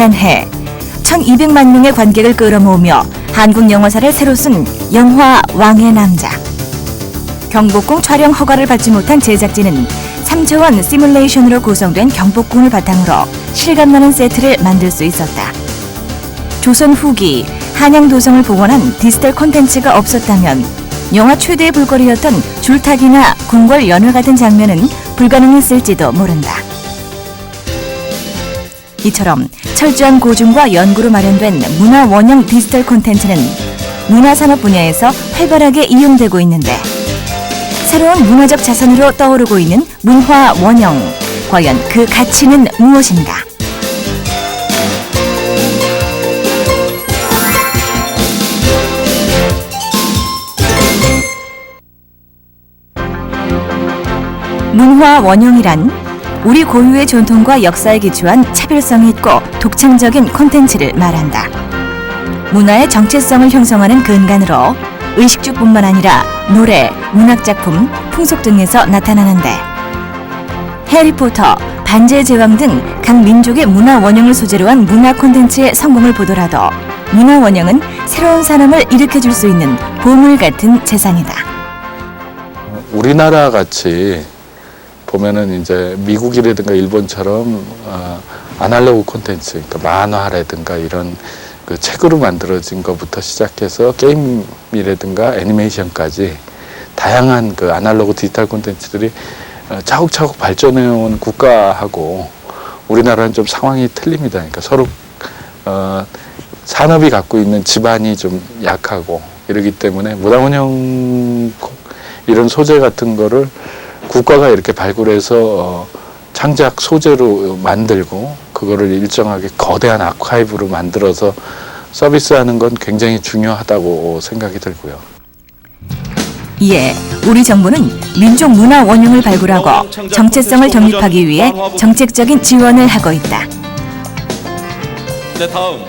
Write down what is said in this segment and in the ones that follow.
지난해 1200만 명의 관객을 끌어모으며 한국 영화사를 새로 쓴 영화 왕의 남자. 경복궁 촬영 허가를 받지 못한 제작진은 3차원 시뮬레이션으로 구성된 경복궁을 바탕으로 실감나는 세트를 만들 수 있었다. 조선 후기 한양도성을 복원한 디지털 콘텐츠가 없었다면 영화 최대의 볼거리였던 줄타기나 궁궐 연화 같은 장면은 불가능했을지도 모른다. 이처럼 철저한 고증과 연구로 마련된 문화 원형 디지털 콘텐츠는 문화산업 분야에서 활발하게 이용되고 있는데 새로운 문화적 자산으로 떠오르고 있는 문화 원형 과연 그 가치는 무엇인가? 문화 원형이란 우리 고유의 전통과 역사에 기초한 차별성 있고 독창적인 콘텐츠를 말한다. 문화의 정체성을 형성하는 근간으로 의식주뿐만 아니라 노래, 문학작품, 풍속 등에서 나타나는데 해리포터, 반지의 제왕 등 각 민족의 문화 원형을 소재로 한 문화 콘텐츠의 성공을 보더라도 문화 원형은 새로운 산업을 일으켜줄 수 있는 보물 같은 재산이다. 우리나라 같이 보면은 이제 미국이라든가 일본처럼 어, 아날로그 콘텐츠, 그러니까 만화라든가 이런 그 책으로 만들어진 것부터 시작해서 게임이라든가 애니메이션까지 다양한 그 아날로그 디지털 콘텐츠들이 어, 차곡차곡 발전해 온 국가하고 우리나라는 좀 상황이 틀립니다. 그러니까 서로 어, 산업이 갖고 있는 지반이 좀 약하고 이러기 때문에 무당 운영 이런 소재 같은 거를 국가가 이렇게 발굴해서 어, 창작 소재로 만들고 그거를 일정하게 거대한 아카이브로 만들어서 서비스하는 건 굉장히 중요하다고 생각이 들고요. 이에 우리 정부는 민족 문화 원형을 발굴하고 정체성을 정립하기 위해 정책적인 지원을 하고 있다. 네, 다음.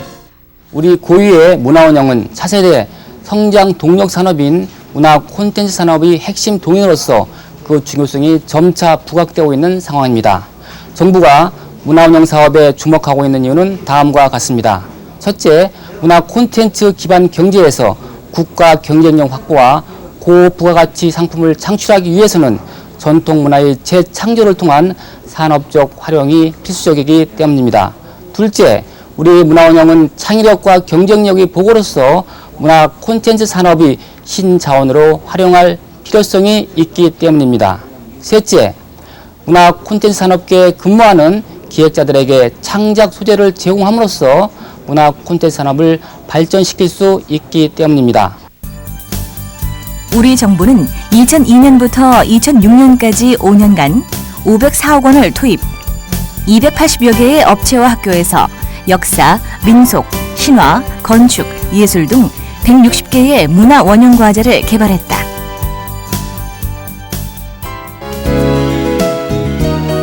우리 고유의 문화 원형은 차세대 성장 동력 산업인 문화 콘텐츠 산업의 핵심 동인으로서 그 중요성이 점차 부각되고 있는 상황입니다. 정부가 문화운영 사업에 주목하고 있는 이유는 다음과 같습니다. 첫째, 문화 콘텐츠 기반 경제에서 국가 경쟁력 확보와 고부가가치 상품을 창출하기 위해서는 전통 문화의 재창조를 통한 산업적 활용이 필수적이기 때문입니다. 둘째, 우리 문화운영은 창의력과 경쟁력이 보고로서 문화 콘텐츠 산업이 신자원으로 활용할 필요성이 있기 때문입니다. 셋째, 문화 콘텐츠 산업계에 근무하는 기획자들에게 창작 소재를 제공함으로써 문화 콘텐츠 산업을 발전시킬 수 있기 때문입니다. 우리 정부는 2002년부터 2006년까지 5년간 504억 원을 투입, 280여 개의 업체와 학교에서 역사, 민속, 신화, 건축, 예술 등 160개의 문화 원형 과제를 개발했다.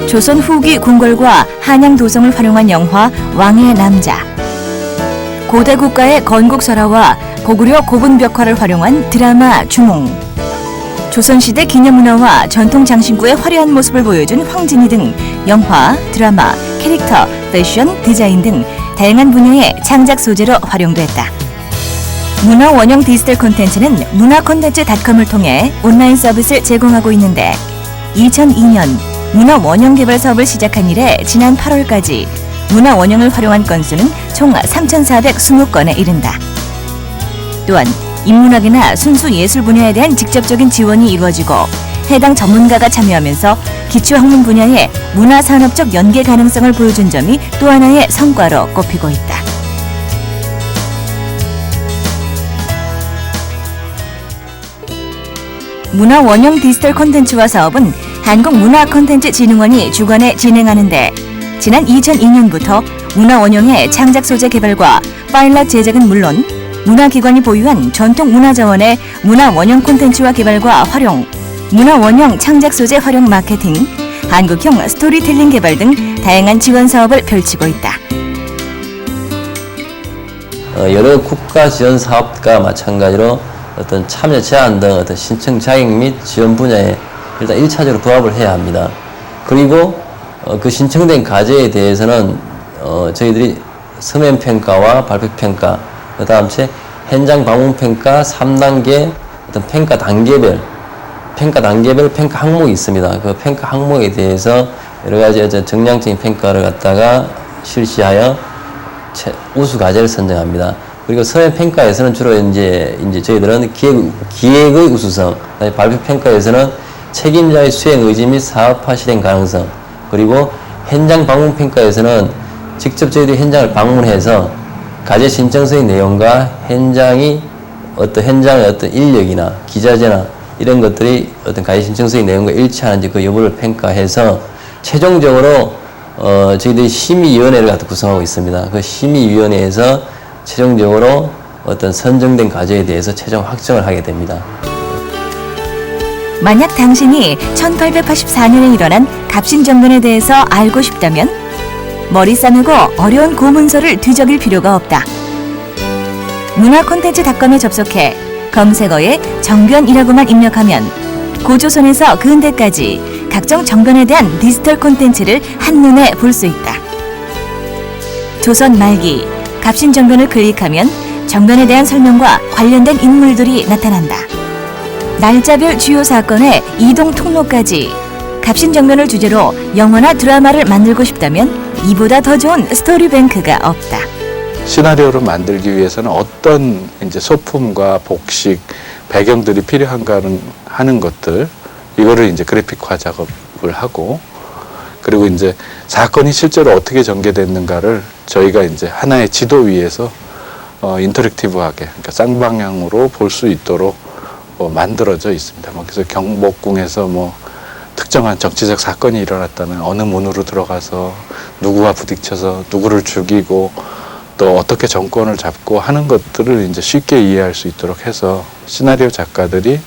조선 후기 궁궐과 한양 도성을 활용한 영화 왕의 남자. 고대 국가의 건국 설화와 고구려 고분 벽화를 활용한 드라마 주몽. 조선시대 기념문화와 전통 장신구의 화려한 모습을 보여준 황진이 등 영화, 드라마, 캐릭터, 패션, 디자인 등 다양한 분야의 창작 소재로 활용됐다. 문화 원형 디지털 콘텐츠는 문화콘텐츠닷컴을 통해 온라인 서비스를 제공하고 있는데 2002년 문화 원형 개발 사업을 시작한 이래 지난 8월까지 문화 원형을 활용한 건수는 총 3,420건에 이른다. 또한 인문학이나 순수 예술 분야에 대한 직접적인 지원이 이루어지고 해당 전문가가 참여하면서 기초학문 분야의 문화산업적 연계 가능성을 보여준 점이 또 하나의 성과로 꼽히고 있다. 문화 원형 디지털 콘텐츠화 사업은 한국문화콘텐츠진흥원이 주관해 진행하는데 지난 2002년부터 문화 원형의 창작 소재 개발과 파일럿 제작은 물론 문화기관이 보유한 전통 문화자원의 문화 원형 콘텐츠화 개발과 활용, 문화 원형 창작 소재 활용 마케팅, 한국형 스토리텔링 개발 등 다양한 지원 사업을 펼치고 있다. 어, 여러 국가 지원 사업과 마찬가지로 어떤 참여 제한 등 어떤 신청 자격 및 지원 분야에 일단 일차적으로 부합을 해야 합니다. 그리고 어, 그 신청된 과제에 대해서는 어, 저희들이 서면 평가와 발표 평가, 그 다음 에 현장 방문 평가 3단계 어떤 평가 단계별, 평가 단계별 평가 항목이 있습니다. 그 평가 항목에 대해서 여러 가지 정량적인 평가를 갖다가 실시하여 최- 우수 과제를 선정합니다. 그리고 서면 평가에서는 주로 이제 이제 저희들은 기획 기획의 우수성, 발표 평가에서는 책임자의 수행 의지 및 사업화 실행 가능성, 그리고 현장 방문 평가에서는 직접 저희들이 현장을 방문해서 과제 신청서의 내용과 현장이 어떤 현장의 어떤 인력이나 기자재나 이런 것들이 어떤 과제 신청서의 내용과 일치하는지 그 여부를 평가해서 최종적으로 어, 저희들이 심의위원회를 갖다 구성하고 있습니다. 그 심의위원회에서 최종적으로 어떤 선정된 과제에 대해서 최종 확정을 하게 됩니다. 만약 당신이 1884년에 일어난 갑신정변에 대해서 알고 싶다면 머리 싸매고 어려운 고문서를 뒤적일 필요가 없다. 문화콘텐츠닷컴에 접속해 검색어에 정변이라고만 입력하면 고조선에서 근대까지 각종 정변에 대한 디지털 콘텐츠를 한눈에 볼 수 있다. 조선 말기 갑신정변을 클릭하면 정변에 대한 설명과 관련된 인물들이 나타난다. 날짜별 주요 사건의 이동 통로까지 갑신정변을 주제로 영화나 드라마를 만들고 싶다면 이보다 더 좋은 스토리뱅크가 없다. 시나리오를 만들기 위해서는 어떤 이제 소품과 복식, 배경들이 필요한가는 하는 것들 이거를 이제 그래픽화 작업을 하고 그리고 이제 사건이 실제로 어떻게 전개됐는가를 저희가 이제 하나의 지도 위에서 어, 인터랙티브하게 그러니까 쌍방향으로 볼 수 있도록 어, 만들어져 있습니다. 뭐 그래서 경복궁에서 뭐 특정한 정치적 사건이 일어났다면 어느 문으로 들어가서 누구와 부딪혀서 누구를 죽이고 또 어떻게 정권을 잡고 하는 것들을 이제 쉽게 이해할 수 있도록 해서 시나리오 작가들이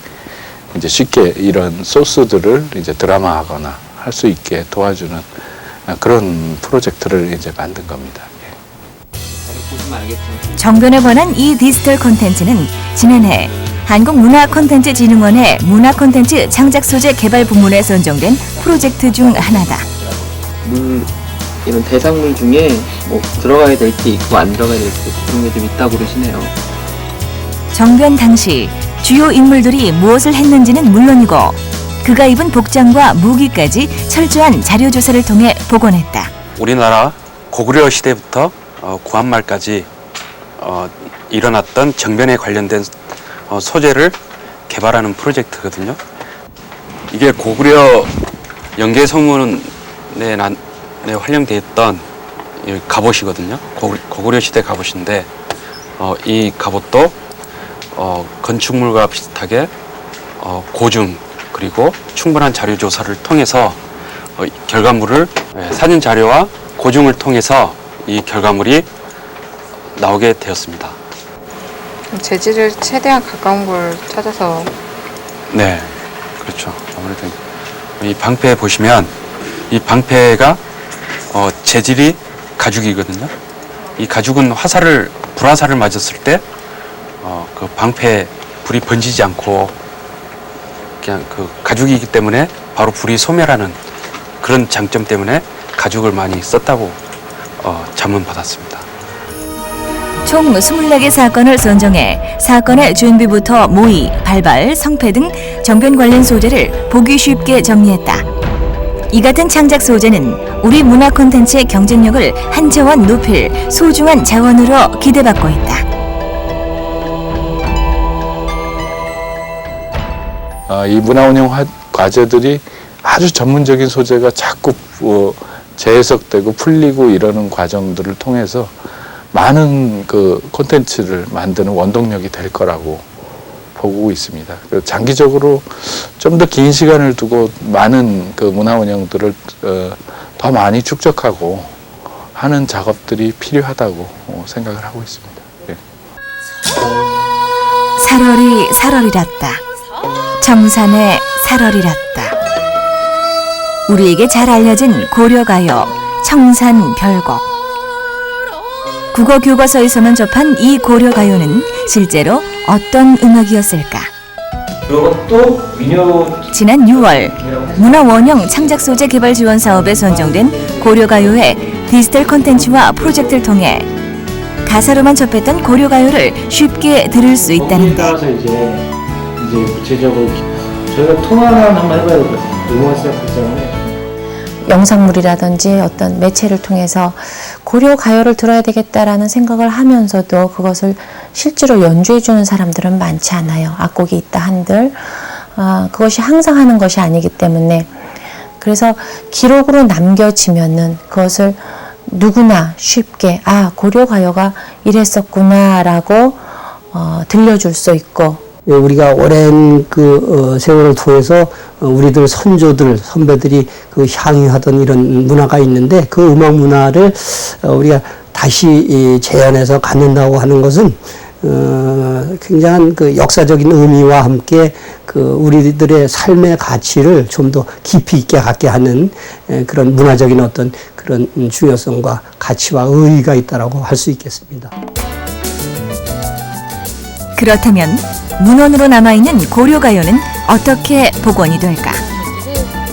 이제 쉽게 이런 소스들을 이제 드라마하거나 할 수 있게 도와주는 그런 프로젝트를 이제 만든 겁니다. 예. 정변에 관한 이 디지털 콘텐츠는 지난해 한국문화콘텐츠진흥원의 문화콘텐츠 창작 소재 개발 부문에 선정된 프로젝트 중 하나다. 물 이런 대상물 중에 뭐 들어가야 될 게 있고 안 들어가야 될 게 그런 게 좀 있다고 그러시네요. 정변 당시 주요 인물들이 무엇을 했는지는 물론이고 그가 입은 복장과 무기까지 철저한 자료 조사를 통해 복원했다. 우리나라 고구려 시대부터 어, 구한말까지 어, 일어났던 정변에 관련된 어, 소재를 개발하는 프로젝트거든요. 이게 고구려 난, 네, 활용되었던 이 갑옷이거든요. 고구, 고구려 시대 갑옷인데 어, 이 갑옷도 어, 건축물과 비슷하게 어, 고증 그리고 충분한 자료 조사를 통해서 어, 이 결과물을 예, 사진 자료와 고증을 통해서 이 결과물이 나오게 되었습니다. 재질을 최대한 가까운 걸 찾아서 네, 그렇죠. 아무래도 이 방패 보시면 이 방패가 어, 재질이 가죽이거든요. 이 가죽은 화살을 불화살을 맞았을 때 어, 그 방패 불이 번지지 않고 그냥 그 가죽이기 때문에 바로 불이 소멸하는 그런 장점 때문에 가죽을 많이 썼다고 어, 자문 받았습니다. 총 24개 사건을 선정해 사건의 준비부터 모의, 발발, 성패 등 정변 관련 소재를 보기 쉽게 정리했다. 이 같은 창작 소재는 우리 문화 콘텐츠의 경쟁력을 한 차원 높일 소중한 자원으로 기대받고 있다. 아, 이 문화 운영 화- 과제들이 아주 전문적인 소재가 자꾸 어, 재해석되고 풀리고 이러는 과정들을 통해서 많은 그 콘텐츠를 만드는 원동력이 될 거라고 보고 있습니다. 장기적으로 좀 더 긴 시간을 두고 많은 그 문화 운영들을 어, 더 많이 축적하고 하는 작업들이 필요하다고 어, 생각을 하고 있습니다. 예. 살얼이 살얼이랐다. 청산의 살얼이랐다. 우리에게 잘 알려진 고려가요 청산 별곡. 국어 교과서에서만 접한 이 고려 가요는 실제로 어떤 음악이었을까? 이것도 민요 지난 6월 문화원형 창작 소재 개발 지원 사업에 선정된 고려 가요의 디지털 콘텐츠와 프로젝트를 통해 가사로만 접했던 고려 가요를 쉽게 들을 수 거기에 있다는데 따라서 이제 이제 구체적으로 저희가 통화를 한번 해봐야 될 것 같아요. 음원 시작하기 전에. 영상물이라든지 어떤 매체를 통해서 고려 가요를 들어야 되겠다라는 생각을 하면서도 그것을 실제로 연주해주는 사람들은 많지 않아요. 악곡이 있다 한들. 아, 그것이 항상 하는 것이 아니기 때문에. 그래서 기록으로 남겨지면은 그것을 누구나 쉽게, 아, 고려 가요가 이랬었구나라고 어, 들려줄 수 있고 예, 우리가 오랜 그 어, 세월을 통해서 어, 우리들 선조들 선배들이 그 향유하던 이런 문화가 있는데 그 음악 문화를 어, 우리가 다시 이 재현해서 갖는다고 하는 것은 어, 굉장한 그 역사적인 의미와 함께 그 우리들의 삶의 가치를 좀 더 깊이 있게 갖게 하는 에, 그런 문화적인 어떤 그런 음, 중요성과 가치와 의의가 있다라고 할 수 있겠습니다. 그렇다면 문헌으로 남아있는 고려 가요는 어떻게 복원이 될까?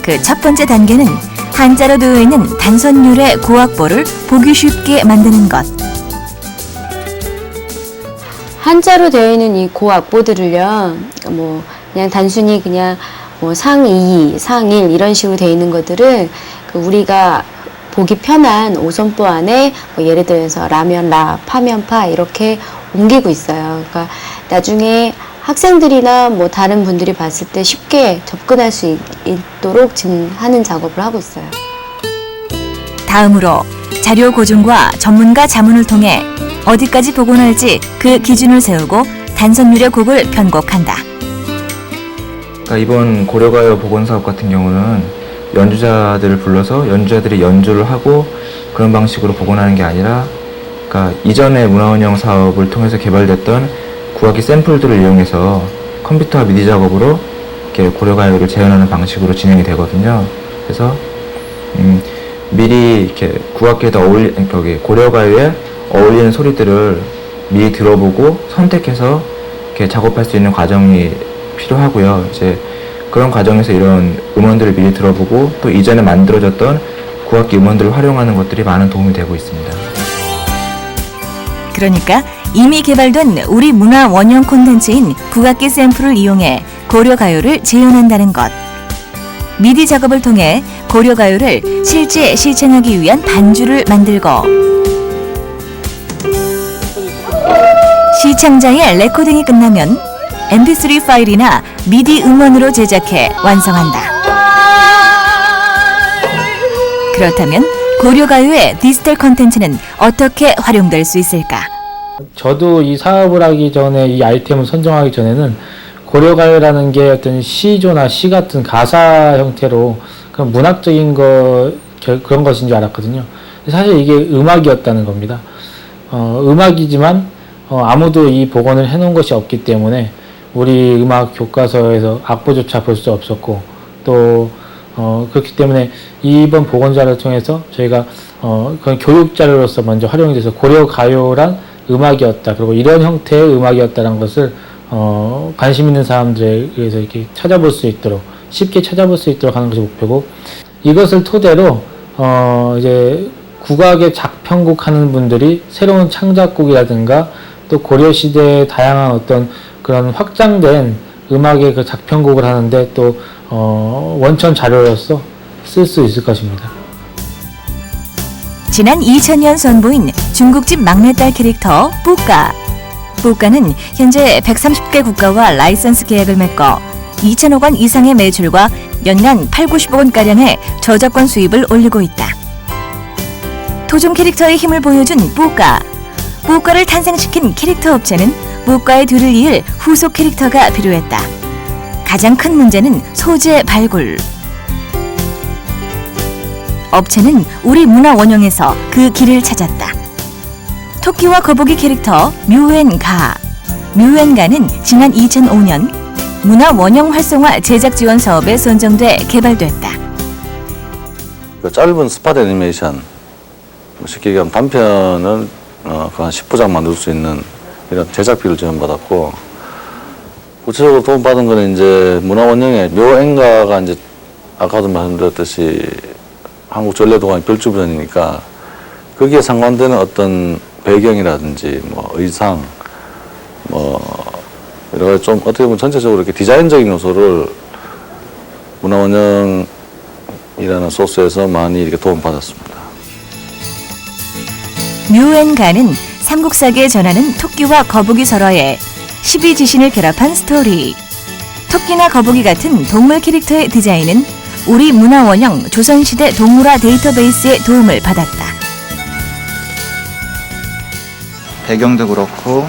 그 첫 번째 단계는 한자로 되어 있는 단선율의 고악보를 보기 쉽게 만드는 것. 한자로 되어 있는 이 고악보들을요, 뭐, 그냥 단순히 그냥 뭐 상이, 상일 이런 식으로 되어 있는 것들을 그 우리가 보기 편한 오선보 안에 뭐 예를 들어서 라면 라, 파면 파 이렇게 옮기고 있어요. 그러니까 나중에 학생들이나 뭐 다른 분들이 봤을 때 쉽게 접근할 수 있, 있도록 지금 하는 작업을 하고 있어요. 다음으로 자료 고증과 전문가 자문을 통해 어디까지 복원할지 그 기준을 세우고 단선율의 곡을 편곡한다. 그러니까 이번 고려가요 복원 사업 같은 경우는 연주자들을 불러서 연주자들이 연주를 하고 그런 방식으로 복원하는 게 아니라 그러니까 이전의 문화원형 사업을 통해서 개발됐던 구악기 샘플들을 이용해서 컴퓨터와 미디 작업으로 이렇게 고려가요를 재현하는 방식으로 진행이 되거든요. 그래서 음, 미리 이렇게 구악기에다 어울리 거기 고려가요에 어울리는 소리들을 미리 들어보고 선택해서 이렇게 작업할 수 있는 과정이 필요하고요. 이제 그런 과정에서 이런 음원들을 미리 들어보고 또 이전에 만들어졌던 구악기 음원들을 활용하는 것들이 많은 도움이 되고 있습니다. 그러니까 이미 개발된 우리 문화 원형 콘텐츠인 국악기 샘플을 이용해 고려 가요를 재현한다는 것. 미디 작업을 통해 고려 가요를 실제 시청하기 위한 반주를 만들고 시청자의 레코딩이 끝나면 mp3 파일이나 미디 음원으로 제작해 완성한다. 그렇다면 고려 가요의 디지털 콘텐츠는 어떻게 활용될 수 있을까? 저도 이 사업을 하기 전에 이 아이템을 선정하기 전에는 고려가요라는 게 어떤 시조나 시 같은 가사 형태로 그런 문학적인 거 결- 그런 것인 줄 알았거든요. 사실 이게 음악이었다는 겁니다. 어, 음악이지만 어, 아무도 이 복원을 해놓은 것이 없기 때문에 우리 음악 교과서에서 악보조차 볼 수 없었고 또 어, 그렇기 때문에 이번 복원 자료를 통해서 저희가 어, 그런 교육 자료로서 먼저 활용이 돼서 고려 가요란 음악이었다. 그리고 이런 형태의 음악이었다는 것을 어, 관심 있는 사람들에 의해서 이렇게 찾아볼 수 있도록 쉽게 찾아볼 수 있도록 하는 것이 목표고 이것을 토대로 어, 이제 국악의 작편곡 하는 분들이 새로운 창작곡이라든가 또 고려 시대의 다양한 어떤 그런 확장된 음악의 그 작편곡을 하는데 또 어, 원천 자료로서 쓸 수 있을 것입니다. 지난 2000년 선보인 중국집 막내딸 캐릭터 뿌까. 뿌까는 현재 130개 국가와 라이선스 계약을 맺고 2천억 원 이상의 매출과 연간 8, 90억 원가량의 저작권 수입을 올리고 있다. 토종 캐릭터의 힘을 보여준 뿌까. 뿌까를 탄생시킨 캐릭터 업체는 뿌까의 뒤를 이을 후속 캐릭터가 필요했다. 가장 큰 문제는 소재 발굴. 업체는 우리 문화 원형에서 그 길을 찾았다. 토끼와 거북이 캐릭터 뮤엔가. 뮤엔가는 지난 2005년 문화 원형 활성화 제작 지원 사업에 선정돼 개발됐다. 그 짧은 스팟 애니메이션, 뭐 쉽게 얘기하면 단편을 어, 그한 10부작만 넣을 수 있는 이런 제작비를 지원받았고, 구체적으로 도움받은 거는 이제 문화원영의 묘행가가 이제 아까도 말씀드렸듯이 한국 전래도관이 별주변이니까 거기에 상관되는 어떤 배경이라든지 뭐 의상 뭐 여러 가지 좀 어떻게 보면 전체적으로 이렇게 디자인적인 요소를 문화원영이라는 소스에서 많이 이렇게 도움받았습니다. 뮤앤가는 삼국사기에 전하는 토끼와 거북이 설화에 12지신을 결합한 스토리. 토끼나 거북이 같은 동물 캐릭터의 디자인은 우리 문화 원형 조선시대 동물화 데이터베이스의 도움을 받았다. 배경도 그렇고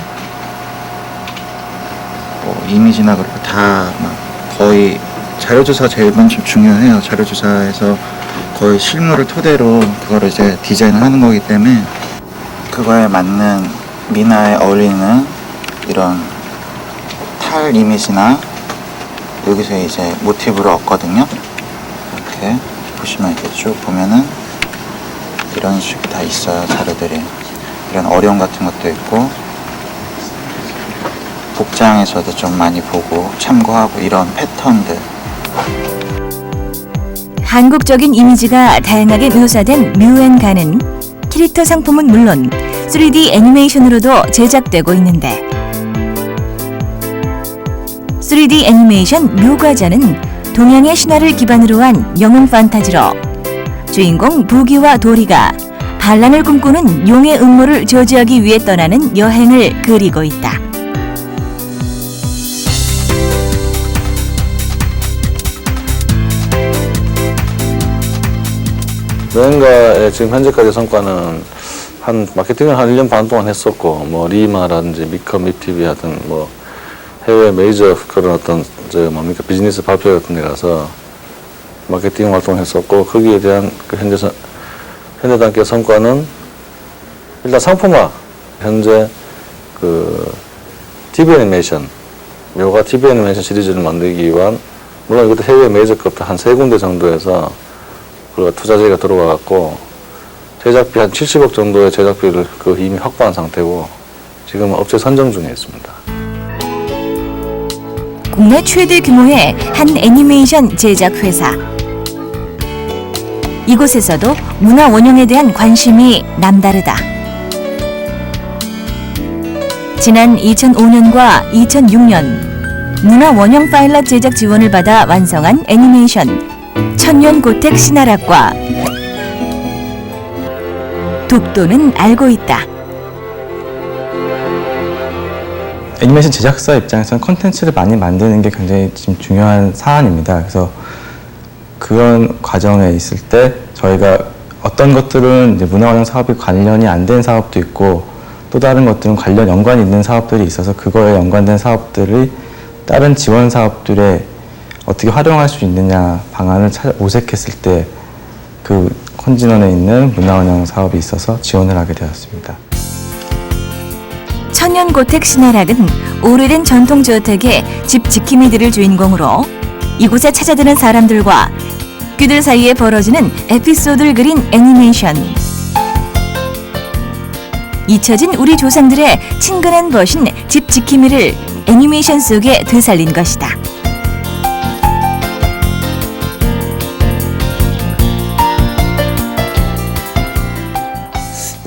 뭐 이미지나 그렇고 다막 거의 자료조사가 제일 먼저 중요해요. 자료조사에서 거의 실물을 토대로 그거를 이제 디자인을 하는 거기 때문에 그거에 맞는 미나에 어울리는 이런 탈 이미지나 여기서 이제 모티브를 얻거든요. 이렇게 보시면 이렇게 쭉 보면은 이런 식이 다 있어요. 자료들이. 이런 어려움 같은 것도 있고 복장에서도 좀 많이 보고 참고하고 이런 패턴들 한국적인 이미지가 다양하게 묘사된 뮤앤가는 캐릭터 상품은 물론 3D 애니메이션으로도 제작되고 있는데 3D 애니메이션 묘과자는 동양의 신화를 기반으로 한 영웅 판타지로 주인공 부기와 도리가 반란을 꿈꾸는 용의 음모를 저지하기 위해 떠나는 여행을 그리고 있다. 여행가의 지금 현재까지 성과는 한 마케팅을 한 1년 반 동안 했었고 뭐 리마라든지 미컴 미티비 하든 뭐 해외 메이저 그런 어떤 저 뭡니까 비즈니스 발표 같은 데 가서 마케팅 활동을 했었고 거기에 대한 그 현재 선- 현재 단계 성과는 일단 상품화 현재 그 TV 애니메이션 묘가 TV 애니메이션 시리즈를 만들기 위한 물론 이것도 해외 메이저급 한세 군데 정도에서 그 투자재가 들어와 갖고 제작비 한 70억 정도의 제작비를 그 이미 확보한 상태고 지금 업체 선정 중에 있습니다. 국내 최대 규모의 한 애니메이션 제작 회사. 이곳에서도 문화 원형에 대한 관심이 남다르다. 지난 2005년과 2006년 문화 원형 파일럿 제작 지원을 받아 완성한 애니메이션 천년고택 신하락과 독도는 알고 있다. 애니메이션 제작사 입장에서는 컨텐츠를 많이 만드는 게 굉장히 지금 중요한 사안입니다. 그래서 그런 과정에 있을 때 저희가 어떤 것들은 이제 문화원형 사업이 관련이 안 된 사업도 있고 또 다른 것들은 관련 연관이 있는 사업들이 있어서 그거에 연관된 사업들이 다른 지원 사업들에 어떻게 활용할 수 있느냐 방안을 찾아 모색했을 때 그 컨진원에 있는 문화원형 사업이 있어서 지원을 하게 되었습니다. 천년고택 신하락은 오래된 전통 저택의 집 지킴이들을 주인공으로 이곳에 찾아드는 사람들과 그들 사이에 벌어지는 에피소드를 그린 애니메이션. 잊혀진 우리 조상들의 친근한 벗인 집 지킴이를 애니메이션 속에 되살린 것이다.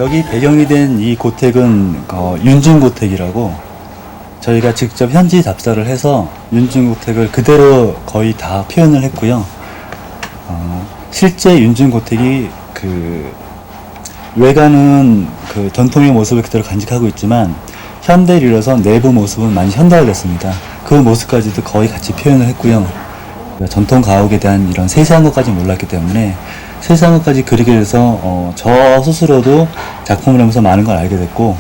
여기 배경이 된 이 고택은 어, 윤중고택이라고 저희가 직접 현지 답사를 해서 윤중고택을 그대로 거의 다 표현을 했고요. 어, 실제 윤중고택이 그 외관은 그 전통의 모습을 그대로 간직하고 있지만 현대를 이뤄서 내부 모습은 많이 현대화됐습니다. 그 모습까지도 거의 같이 표현을 했고요. 전통 가옥에 대한 이런 세세한 것까지 몰랐기 때문에 세세한 것까지 그리게 돼서 어, 저 스스로도 작품을 하면서 많은 걸 알게 됐고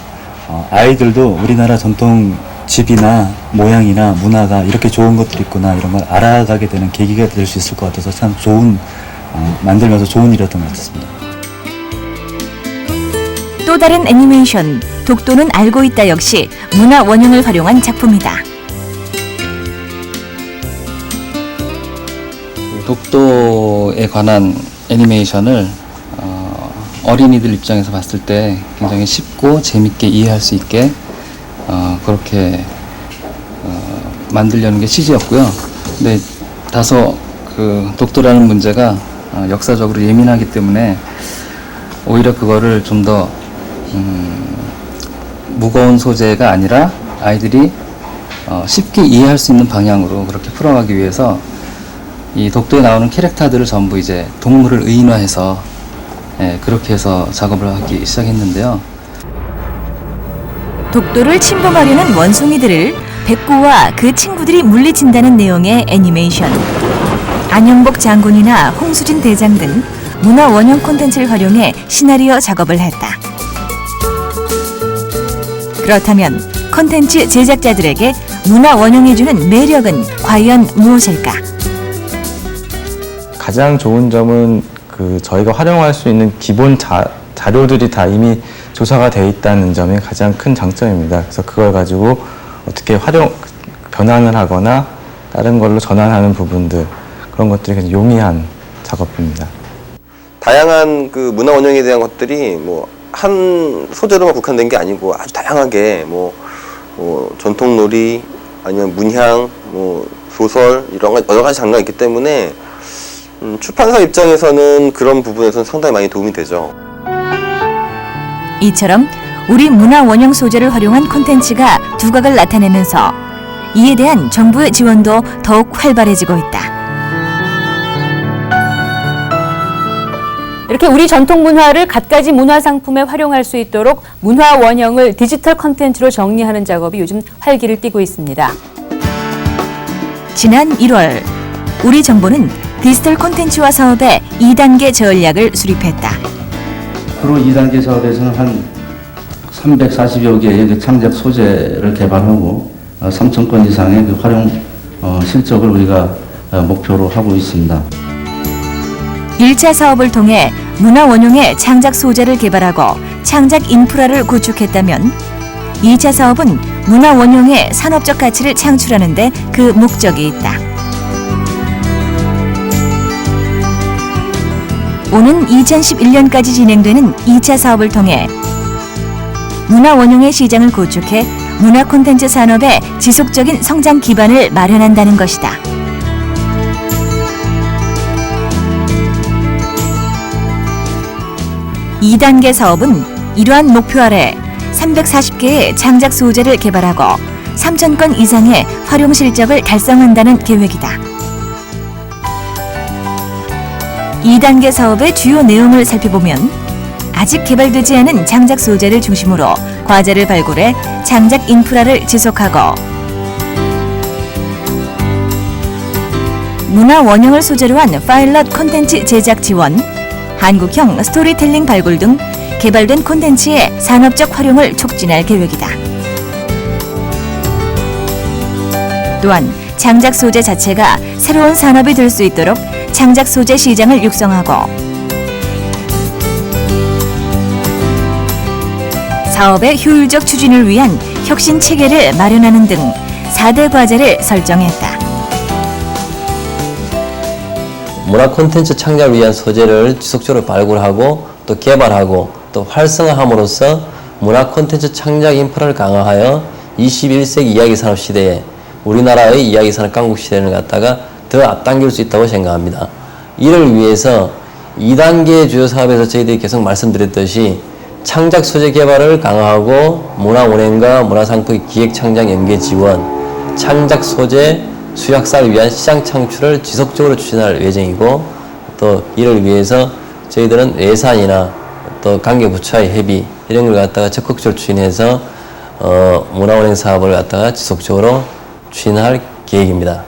어, 아이들도 우리나라 전통 집이나 모양이나 문화가 이렇게 좋은 것들이 있구나 이런 걸 알아가게 되는 계기가 될 수 있을 것 같아서 참 좋은 어, 만들면서 좋은 일이었던 것 같습니다. 또 다른 애니메이션 독도는 알고 있다 역시 문화 원형을 활용한 작품이다. 독도에 관한 애니메이션을 어, 어린이들 입장에서 봤을 때 굉장히 쉽고 재밌게 이해할 수 있게 어, 그렇게 어, 만들려는 게 취지였고요. 근데 다소 그 독도라는 문제가 어, 역사적으로 예민하기 때문에 오히려 그거를 좀더 음, 무거운 소재가 아니라 아이들이 어, 쉽게 이해할 수 있는 방향으로 그렇게 풀어가기 위해서 이 독도에 나오는 캐릭터들을 전부 이제 동물을 의인화해서 예, 그렇게 해서 작업을 하기 시작했는데요. 독도를 침범하려는 원숭이들을 백구와 그 친구들이 물리친다는 내용의 애니메이션. 안영복 장군이나 홍수진 대장 등 문화 원형 콘텐츠를 활용해 시나리오 작업을 했다. 그렇다면 콘텐츠 제작자들에게 문화 원형이 주는 매력은 과연 무엇일까? 가장 좋은 점은 그 저희가 활용할 수 있는 기본 자, 자료들이 다 이미 조사가 돼 있다는 점이 가장 큰 장점입니다. 그래서 그걸 가지고 어떻게 활용 변환을 하거나 다른 걸로 전환하는 부분들 그런 것들이 굉장히 용이한 작업입니다. 다양한 그 문화 원형에 대한 것들이 뭐 한 소재로만 국한된 게 아니고 아주 다양하게 뭐, 뭐 전통놀이 아니면 문향 뭐 소설 이런 거 여러 가지 장르가 있기 때문에 음, 출판사 입장에서는 그런 부분에서는 상당히 많이 도움이 되죠. 이처럼 우리 문화 원형 소재를 활용한 콘텐츠가 두각을 나타내면서 이에 대한 정부의 지원도 더욱 활발해지고 있다. 이렇게 우리 전통 문화를 갖가지 문화 상품에 활용할 수 있도록 문화 원형을 디지털 컨텐츠로 정리하는 작업이 요즘 활기를 띠고 있습니다. 지난 1월 우리 정부는 디지털 콘텐츠화 사업의 2단계 전략을 수립했다. 프로 2단계 사업에서는 한 340여 개의 그 창작 소재를 개발하고 3천 건 이상의 그 활용 어, 실적을 우리가 어, 목표로 하고 있습니다. 1차 사업을 통해 문화 원용의 창작 소재를 개발하고 창작 인프라를 구축했다면 2차 사업은 문화 원용의 산업적 가치를 창출하는 데 그 목적이 있다. 오는 2011년까지 진행되는 2차 사업을 통해 문화 원용의 시장을 구축해 문화 콘텐츠 산업의 지속적인 성장 기반을 마련한다는 것이다. 2단계 사업은 이러한 목표 아래 340개의 창작 소재를 개발하고 3천 건 이상의 활용 실적을 달성한다는 계획이다. 2단계 사업의 주요 내용을 살펴보면 아직 개발되지 않은 창작 소재를 중심으로 과제를 발굴해 창작 인프라를 지속하고 문화 원형을 소재로 한 파일럿 콘텐츠 제작 지원, 한국형 스토리텔링 발굴 등 개발된 콘텐츠의 산업적 활용을 촉진할 계획이다. 또한 창작 소재 자체가 새로운 산업이 될 수 있도록 창작 소재 시장을 육성하고 사업의 효율적 추진을 위한 혁신 체계를 마련하는 등 4대 과제를 설정했다. 문화 콘텐츠 창작을 위한 소재를 지속적으로 발굴하고 또 개발하고 또 활성화함으로써 문화 콘텐츠 창작 인프라를 강화하여 21세기 이야기 산업 시대에 우리나라의 이야기 산업 강국 시대를 갖다가 더 앞당길 수 있다고 생각합니다. 이를 위해서 2단계 주요 사업에서 저희들이 계속 말씀드렸듯이 창작 소재 개발을 강화하고 문화 운행과 문화 상품 기획 창작 연계 지원, 창작 소재 수약사를 위한 시장 창출을 지속적으로 추진할 예정이고 또 이를 위해서 저희들은 예산이나 또 관계 부처의 협의 이런 걸 갖다가 적극적으로 추진해서 어, 문화운행 사업을 갖다가 지속적으로 추진할 계획입니다.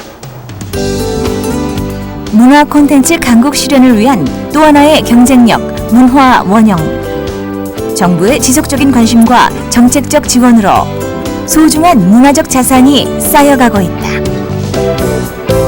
문화 콘텐츠 강국 실현을 위한 또 하나의 경쟁력, 문화 원형. 정부의 지속적인 관심과 정책적 지원으로 소중한 문화적 자산이 쌓여가고 있다.